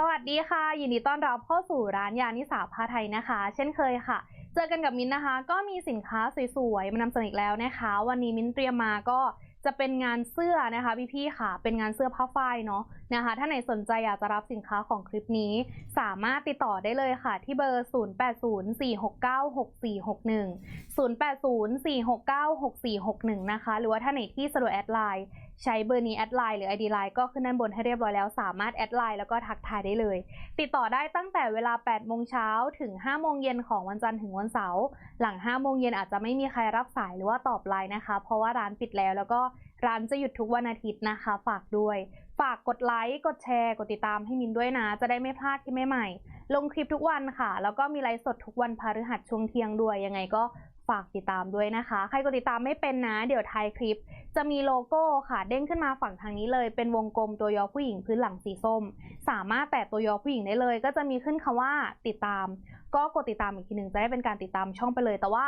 สวัสดีค่ะ ยินดีต้อนรับเข้าสู่ร้านยานิสาผ้าไทยนะคะ เช่นเคยค่ะ เจอกันกับมิ้นนะคะ ก็มีสินค้าสวยๆมานำเสนออีกแล้วนะคะ วันนี้มิ้นเตรียมมาก็จะเป็นงานเสื้อนะคะพี่ๆค่ะ เป็นงานเสื้อผ้าฝ้ายเนาะนะคะ ถ้าไหนสนใจอยากจะรับสินค้าของคลิปนี้ สามารถติดต่อได้เลยค่ะ ที่เบอร์ 0804696461 0804696461 นะคะ หรือว่าถ้าไหนที่สะดวกแอดไลน์ ใช้เบอร์นี้แอดไลน์หรือ ID ไลน์ก็ขึ้นด้านบนให้เรียบร้อยแล้ว สามารถแอดไลน์แล้วก็ทักทายได้เลย ติดต่อได้ตั้งแต่เวลา 8 โมงเช้าถึง 5 โมงเย็นของวันจันทร์ถึงวันเสาร์หลัง 5 โมงเย็นอาจจะไม่มีใครรับสายหรือว่าตอบไลน์นะคะ เพราะว่าร้านปิดแล้วแล้วก็ร้านจะหยุดทุกวันอาทิตย์นะคะ ฝากด้วย ฝากกดไลค์กดแชร์กดติดตามให้มินด้วยนะ จะได้ไม่พลาดที่ใหม่ๆลงคลิปทุกวันค่ะ แล้วก็มีไลฟ์สดทุกวันพฤหัสช่วงเที่ยงด้วยยังไงก็ ฝากติดตามด้วยนะคะ ใครกดติดตามไม่เป็นนะ เดี๋ยวท้ายคลิป จะมีโลโก้ค่ะ เด้งขึ้นมาฝั่งทางนี้เลย เป็นวงกลมตัวยอผู้หญิงพื้นหลังสีส้ม สามารถแตะตัวยอผู้หญิงได้เลย ก็จะมีขึ้นคำว่าติดตาม ก็กดติดตามอีกทีหนึ่งจะได้เป็นการติดตามช่องไปเลย แต่ว่า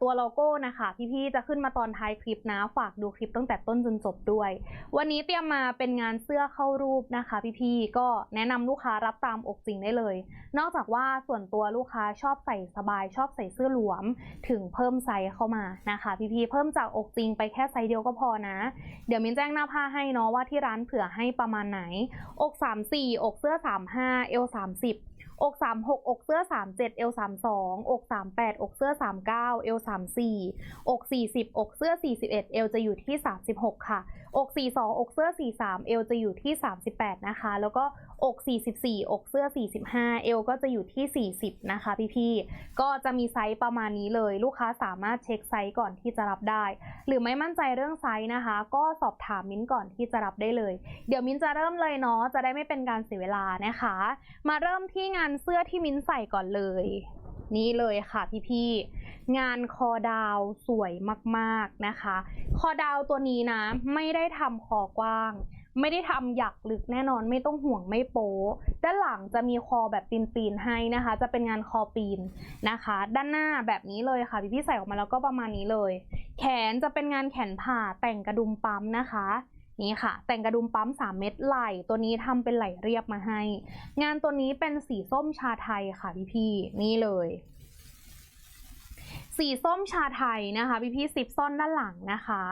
ตัวโลโก้นะคะ พี่ๆจะขึ้นมาตอนท้ายคลิปนะ ฝากดูคลิปตั้งแต่ต้นจนจบด้วย วันนี้เตรียมมาเป็นงานเสื้อเข้ารูปนะคะ พี่ๆก็แนะนำลูกค้ารับตามอกจริงได้เลย นอกจากว่าส่วนตัวลูกค้าชอบใส่สบาย ชอบใส่เสื้อหลวม ถึงเพิ่มไซส์เข้ามานะคะ พี่ๆเพิ่มจากอกจริงไปแค่ไซส์เดียวก็พอนะ เดี๋ยวมินแจ้งหน้าผ้าให้เนาะว่าที่ร้านเผื่อให้ประมาณไหน อก 34 อกเสื้อ 35 เอว 30 อก36อกเสื้อ 37 เอว32 อก 38 อกเสื้อ 39 เอว34 อก 40 อกเสื้อ 41 เอวจะอยู่ที่ 36 ค่ะ อก 42 อกเสื้อ 43 เอวจะอยู่ที่ 38 นะคะ แล้วก็อก 44 อกเสื้อ 45 เอวก็จะอยู่ที่ 40 นะคะพี่ๆ ก็จะมีไซส์ประมาณนี้เลย ลูกค้าสามารถเช็คไซส์ก่อนที่จะรับได้ หรือไม่มั่นใจเรื่องไซส์นะคะ ก็สอบถามมิ้นก่อนที่จะรับได้เลย เดี๋ยวมิ้นจะเริ่มเลยเนาะ จะได้ไม่เป็นการเสียเวลานะคะ มาเริ่มที่งานเสื้อที่มิ้นใส่ก่อนเลย นี่เลยค่ะพี่ๆ งานคอดาวสวยมากๆนะคะ คอดาวตัวนี้นะ ไม่ได้ทำคอกว้าง ไม่ได้ทำหยักลึกแน่นอนไม่ต้องห่วงไม่โป๊ะด้านหลังจะมีคอแบบปีนๆให้นะคะ จะเป็นงานคอปีนนะคะ ด้านหน้าแบบนี้เลยค่ะพี่ๆใส่ออกมาแล้วก็ประมาณนี้เลย แขนจะเป็นงานแขนผ่าแต่งกระดุมปั๊มนะคะ นี่ค่ะ แต่งกระดุมปั๊ม 3 เม็ดไหล่ตัวนี้ทำเป็นไหล่เรียบมาให้ งานตัวนี้เป็นสีส้มชาไทยค่ะพี่ๆนี่เลย สีส้มชาไทยนะคะพี่พี่ๆซิปซ่อนด้านหลังนะคะ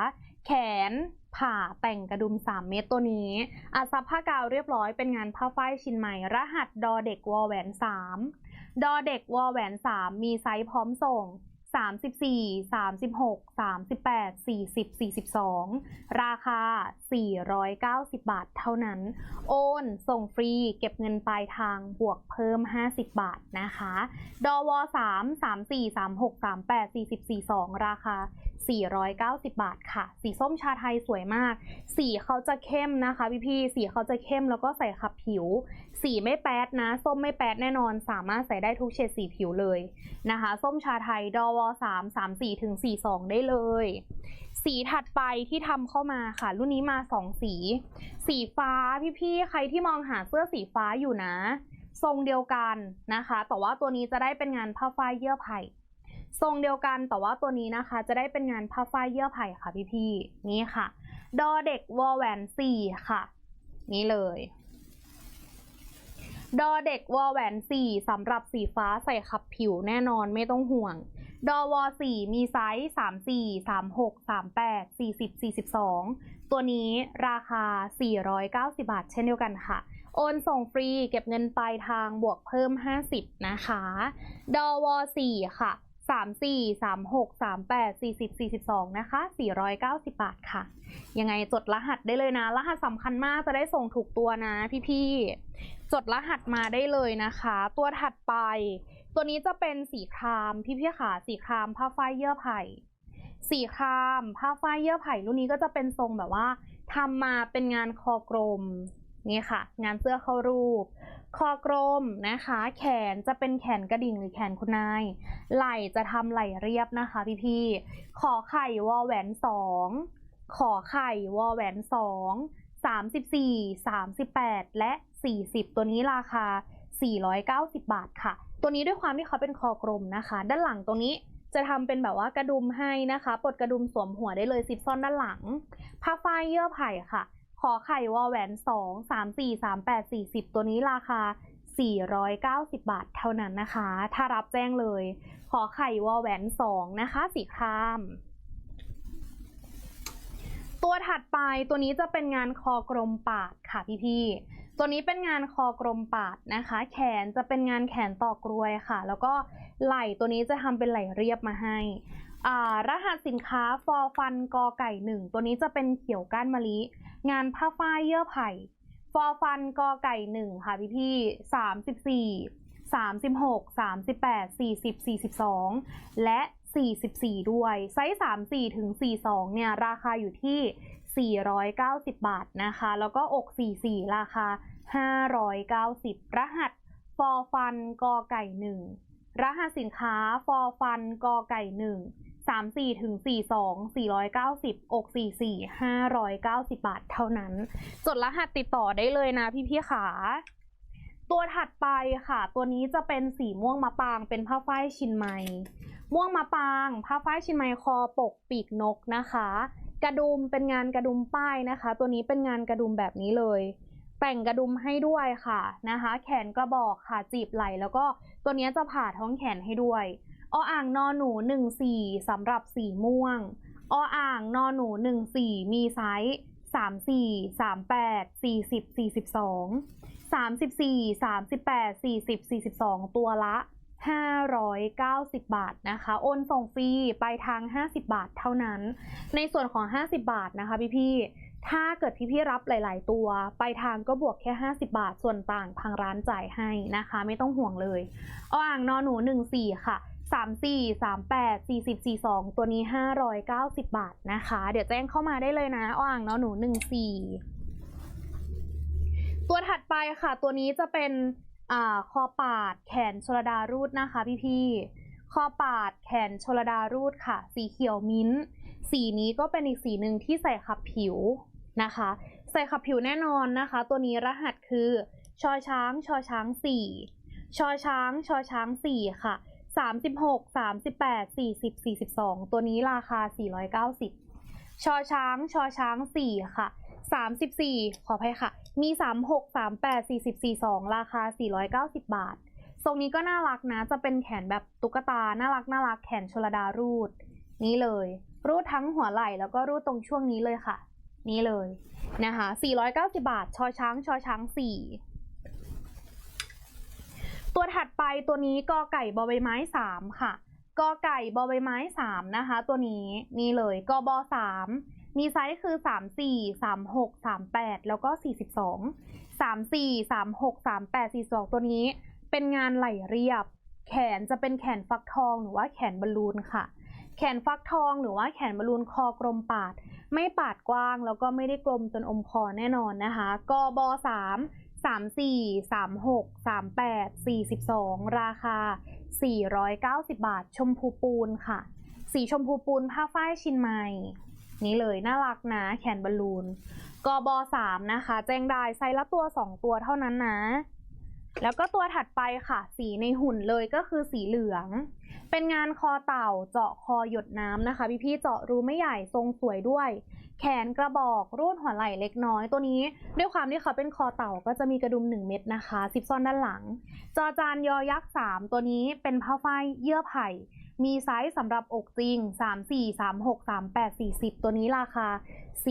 แขนผ่าแต่งกระดุม 3 เม็ดตัวนี้อาซับผ้ากาวเรียบร้อยเป็นงานผ้าฝ้ายชิ้นใหม่ รหัสดอเด็กวอแหวน 3 ดอเด็กวอแหวน 3 มีไซส์พร้อมส่ง 34 36 38 40 42 ราคา 490 บาทเท่านั้น โอน ส่งฟรี เก็บเงินปลายทางบวกเพิ่ม 50 บาทนะคะ ดว 3 34 36 38 40 42 ราคา 490 บาทค่ะ สีส้มชาไทยสวยมาก สีเขาจะเข้มนะคะพี่พี่ๆสีเขาจะเข้มแล้วก็ใส่ขับผิว สีไม่แป๊ดนะ ส้มไม่แป๊ดแน่นอน สามารถใส่ได้ทุกเฉดสีผิวเลยนะคะ ส้มชาไทยดอว3 34ถึง42ได้เลย สีถัดไปที่ทำเข้ามาค่ะ รุ่นนี้มา2สี สีฟ้าพี่ๆใครที่มองหาเสื้อสีฟ้าอยู่นะ ทรงเดียวกันนะคะ แต่ว่าตัวนี้จะได้เป็นงานผ้าฝ้ายเยื่อไผ่ ทรงเดียวกันแต่ว่าตัวนี้นะคะ จะได้เป็นงานผ้าฝ้ายเยื่อไผ่ค่ะพี่ๆนี่ค่ะ ดอเด็กวอแหวนสี่ค่ะ นี่เลย ดอเด็กวอแหวนสี่สำหรับสีฟ้าใส่ขับผิวแน่นอนไม่ต้องห่วง ดอวอสี่มีไซส์สามสี่สามหกสามแปดสี่สิบสี่สิบสองตัวนี้ราคา 490 บาท เช่นเดียวกันค่ะโอนส่งฟรีเก็บเงินปลายทางบวกเพิ่ม 50 นะคะ ดอวอ4ค่ะ 34 36 38 40 42 นะคะ 490 บาทค่ะ ยังไงจดรหัสได้เลยนะ รหัสสำคัญมากจะได้ส่งถูกตัวนะพี่ๆ จดรหัสมาได้เลยนะคะ ตัวถัดไป ตัวนี้จะเป็นสีครามพี่ๆค่ะ สีครามผ้าฝ้ายเยื่อไผ่ สีครามผ้าฝ้ายเยื่อไผ่รุ่นนี้ก็จะเป็นทรงแบบว่าทำมาเป็นงานคอกลมนี่ค่ะ งานเสื้อเข้ารูป คอกลมนะคะ แขนจะเป็นแขนกระดิ่งหรือแขนคุณนาย ไหล่จะทำไหล่เรียบนะคะพี่ๆขอไข่วอแหวนสองขอไข่วอแหวนสองสามสิบสี่สามสิบแปดและสี่สิบตัวนี้ราคา490บบาทค่ะ ตัวนี้ด้วยความที่เขาเป็นคอกลมนะคะ ด้านหลังตรงนี้จะทำเป็นแบบว่ากระดุมให้นะคะ ปลดกระดุมสวมหัวได้เลยซิปซ่อนด้านหลัง ผ้าฝ้ายเยื่อไผ่ค่ะ ขอไข่วอแหวนสองสามสี่สามแปดสี่สิบตัวนี้ราคา 490 บาทเท่านั้นนะคะ ถ้ารับแจ้งเลย ขอไข่วอแหวนสองนะคะ สีคราม ตัวถัดไปตัวนี้จะเป็นงานคอกลมปาดค่ะพี่ๆ ตัวนี้เป็นงานคอกลมปาดนะคะ แขนจะเป็นงานแขนต่อกรวยค่ะ แล้วก็ไหล่ตัวนี้จะทำเป็นไหล่เรียบมาให้ รหัสสินค้าฟอฟันกอไก่หนึ่งตัวนี้จะเป็นเขียวก้านมะลิ งานผ้าฝ้ายเยื่อไผ่ฟอฟันกอไก่หนึ่งค่ะพี่พี่สามสิบสี่สามสิบหกสามสิบแปดสี่สิบสี่สิบสองและสี่สิบสี่ด้วย ไซส์สามสี่ถึงสี่สองเนี่ย ราคาอยู่ที่ 490 บาทนะคะ แล้วก็อก 44 ราคา 590 รหัสฟอฟันกอไก่หนึ่งรหัสสินค้าฟอฟันกอไก่ห สามสี่ถึงสี่สองสี่ร้อยเก้าสิบอกสี่สี่ห้าร้อยเก้าสิบบาทเท่านั้น จดรหัสติดต่อได้เลยนะพี่พี่ขา ตัวถัดไปค่ะ ตัวนี้จะเป็นสีม่วงมะปางเป็นผ้าฝ้ายชินไมม่วงมะปาง ผ้าฝ้ายชินไมคอปกปีกนกนะคะ กระดุมเป็นงานกระดุมป้ายนะคะ ตัวนี้เป็นงานกระดุมแบบนี้เลย แต่งกระดุมให้ด้วยค่ะนะคะ แขนกระบอกค่ะจีบไหลแล้วก็ตัวนี้จะผ่าท้องแขนให้ด้วย ออ่างนอหนูหนึ่งสี่สำหรับสีม่วง ออ่างนอหนูหนึ่งสี่มีไซส์สามสี่สามแปดสี่สิบสี่สิบสองสามสิบสี่สามสิบแปดสี่สิบสี่สิบสองตัวละ 590 บาทนะคะ โอนส่งฟรีไปทาง 50 บาทเท่านั้น ในส่วนของ 50 บาทนะคะพี่ๆถ้าเกิดพี่ๆรับหลาย ๆ ตัวไปทางก็บวกแค่ 50 บาทส่วนต่างทางร้านจ่ายให้นะคะ ไม่ต้องห่วงเลยเอ,อ่างนอหนู 14 ค่ะ 34 38 40 42 ตัวนี้ 590 บาทนะคะ เดี๋ยวแจ้งเข้ามาได้เลยนะอาอ่างนอหนู 14 ตัวถัดไปค่ะ ตัวนี้จะเป็นอ่าคอปาดแขนชลดารูดนะคะพี่ๆคอปาดแขนชลดารูดค่ะ สีเขียวมิ้นท์สีนี้ก็เป็นอีกสีหนึ่งที่ใส่ขับผิวนะคะ ใส่ขับผิวแน่นอนนะคะ ตัวนี้รหัสคือชอช้างชอช้างสี่ชอช้างชอช้างสี่ค่ะ สามสิบหกสามสิบแปดสี่สิบสี่สิบสองตัวนี้ราคาสี่ร้อยเก้าสิบชอช้างชอช้างสี่ค่ะสามสิบสี่ขออภัยค่ะ มีสามหกสามแปดสี่สิบสี่สองราคาสี่ร้อยเก้าสิบบาท ทรงนี้ก็น่ารักนะ จะเป็นแขนแบบตุ๊กตา น่ารักน่ารักแขนชลดารูด นี้เลย รูดทั้งหัวไหล่แล้วก็รูดตรงช่วงนี้เลยค่ะ นี้เลยนะคะ 490 บาท ชอช้าง ชอช้าง 4 ตัวถัดไปตัวนี้กอไก่บอใบไม้3ค่ะกอไก่บอใบไม้3นะคะ ตัวนี้นี่เลยกอบอ3มีไซส์คือ34 36 38แปดแล้วก็42 34 36 38 42ตัวนี้ เป็นงานไหลเรียบ แขนจะเป็นแขนฟักทองหรือว่าแขนบอลลูนค่ะ แขนฟักทองหรือว่าแขนบอลลูนคอกลมปาด ไม่ปาดกว้างแล้วก็ไม่ได้กลมจนอมคอแน่นอนนะคะกบสามสาม สี่สามหกสามแปดสี่สิบสองราคาสี่ร้อยเก้าสิบบาท ชมพูปูนค่ะ สีชมพูปูนผ้าฝ้ายชินไมนี่เลยน่ารักนะแขนบอลลูนกบสามนะคะ แจ้งได้ไซส์ละตัวสองตัวเท่านั้นนะ แล้วก็ตัวถัดไปค่ะ สีในหุ่นเลยก็คือสีเหลือง เป็นงานคอเต่าเจาะคอหยดน้ำนะคะ พี่ๆเจาะรูไม่ใหญ่ทรงสวยด้วย แขนกระบอกรูดหัวไหล่เล็กน้อยตัวนี้ ด้วยความที่เขาเป็นคอเต่าก็จะมีกระดุม 1 เม็ดนะคะซิปซ่อนด้านหลัง จอจานยอยักษ์ 3 ตัวนี้เป็นผ้าฝ้ายเยื่อไผ่ มีไซส์สำหรับอกจริง 3 4 3 6 3 8 4 0 ตัวนี้ราคา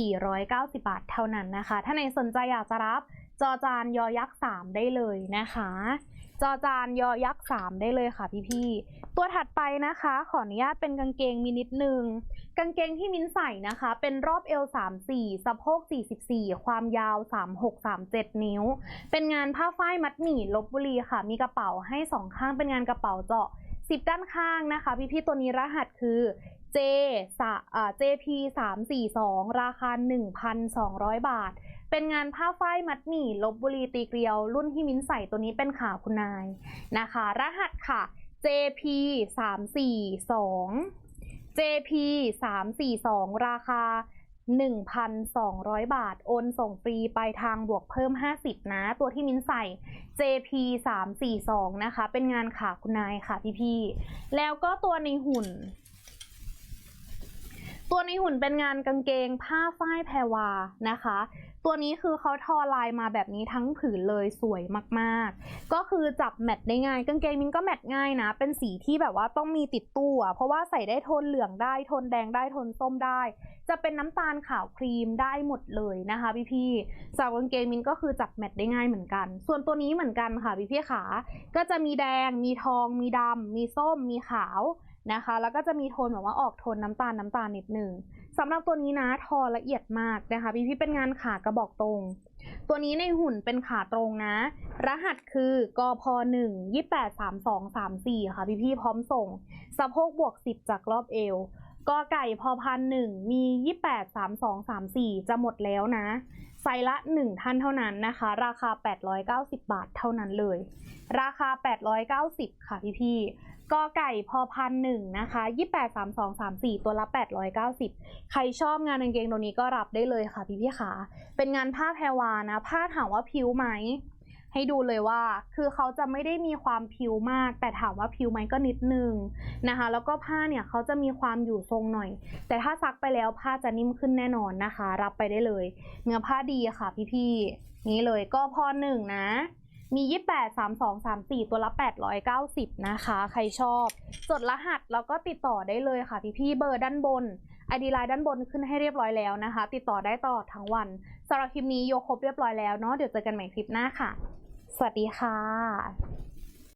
490 บาทเท่านั้นนะคะ ถ้าในสนใจอยากจะรับจอจานยอยักษ์ 3 ได้เลยนะคะ จอจานยอยักษ์3ได้เลยค่ะพี่ๆตัวถัดไปนะคะ ขออนุญาตเป็นกางเกงมีนิดนึง กางเกงที่มิ้นใส่นะคะ เป็นรอบเอว 34 สะโพก 44 ความยาว 36 37 นิ้ว เป็นงานผ้าฝ้ายมัดหมี่ลบบุรีค่ะ มีกระเป๋าให้สองข้างเป็นงานกระเป๋าเจาะ 10 ด้านข้างนะคะ พี่ๆตัวนี้รหัสคือ J สะอ่า JP 342ราคา 1,200 บาท เป็นงานผ้าฝ้ายมัดหมี่ลบบุรีตีเกลียว รุ่นที่มิ้นใส่ตัวนี้เป็นขาคุณนายนะคะ รหัสค่ะ JP 342 JP 342ราคา 1,200 บาท โอนส่งฟรีไปทางบวกเพิ่ม 50 นะ ตัวที่มิ้นใส่ JP 342นะคะ เป็นงานขาคุณนายค่ะพี่ๆ แล้วก็ตัวในหุ่น ตัวในหุ่นเป็นงานกางเกงผ้าฝ้ายแพรวานะคะ ตัวนี้คือเขาทอลายมาแบบนี้ทั้งผืนเลยสวยมากๆ ก็คือจับแมทได้ง่ายกางเกงมินก็แมทง่ายนะ เป็นสีที่แบบว่าต้องมีติดตู้อะเพราะว่าใส่ได้โทนเหลืองได้โทนแดงได้โทนส้มได้ จะเป็นน้ำตาลขาวครีมได้หมดเลยนะคะพี่ๆสาวกางเกงมินก็คือจับแมทได้ง่ายเหมือนกัน ส่วนตัวนี้เหมือนกันค่ะพี่ๆขาก็จะมีแดง มีทอง มีดำมีส้ม มีขาวนะคะ แล้วก็จะมีโทนแบบว่าออกโทนน้ำตาลน้ำตาลนิดหนึ่ง สำหรับตัวนี้นะทอละเอียดมากนะคะ พี่พี่เป็นงานขากระบอกตรง ตัวนี้ในหุ่นเป็นขาตรงนะ รหัสคือกพหนึ่งยี่แปดสามสองสามสี่ค่ะ พี่พี่พร้อมส่ง สะโพกบวกสิบจากรอบเอวกอไก่พอพันหนึ่งมียี่แปดสามสองสามสี่จะหมดแล้วนะไซส์ละหนึ่งท่านเท่านั้นนะคะ ราคา890บาทเท่านั้นเลย ราคา890ค่ะพี่พี่ กอไก่พอพันหนึ่งนะคะ28 32 34ตัวละ890ใครชอบงานกางเกงตัวนี้ก็รับได้เลยค่ะพี่พี่ๆค่ะเป็นงานผ้าแพรวานะ ผ้าถามว่าพิ้วไหม ให้ดูเลยว่า คือเขาจะไม่ได้มีความพิ้วมาก แต่ถามว่าพิ้วไหมก็นิดนึงนะคะ แล้วก็ผ้าเนี่ยเขาจะมีความอยู่ทรงหน่อย แต่ถ้าซักไปแล้วผ้าจะนิ่มขึ้นแน่นอนนะคะ รับไปได้เลย เนื้อผ้าดีค่ะพี่ๆนี้เลยก็พอหนึ่งนะ มี 28 32 34 ตัวละ 890 นะคะ ใครชอบ จดรหัสแล้วก็ติดต่อได้เลยค่ะพี่ๆเบอร์ด้านบนไอดีไลน์ด้านบนขึ้นให้เรียบร้อยแล้วนะคะ ติดต่อได้ตลอดทั้งวันสำหรับคลิปนี้โยครบเรียบร้อยแล้วเนาะเดี๋ยวเจอกันใหม่คลิปหน้าค่ะ สวัสดีค่ะ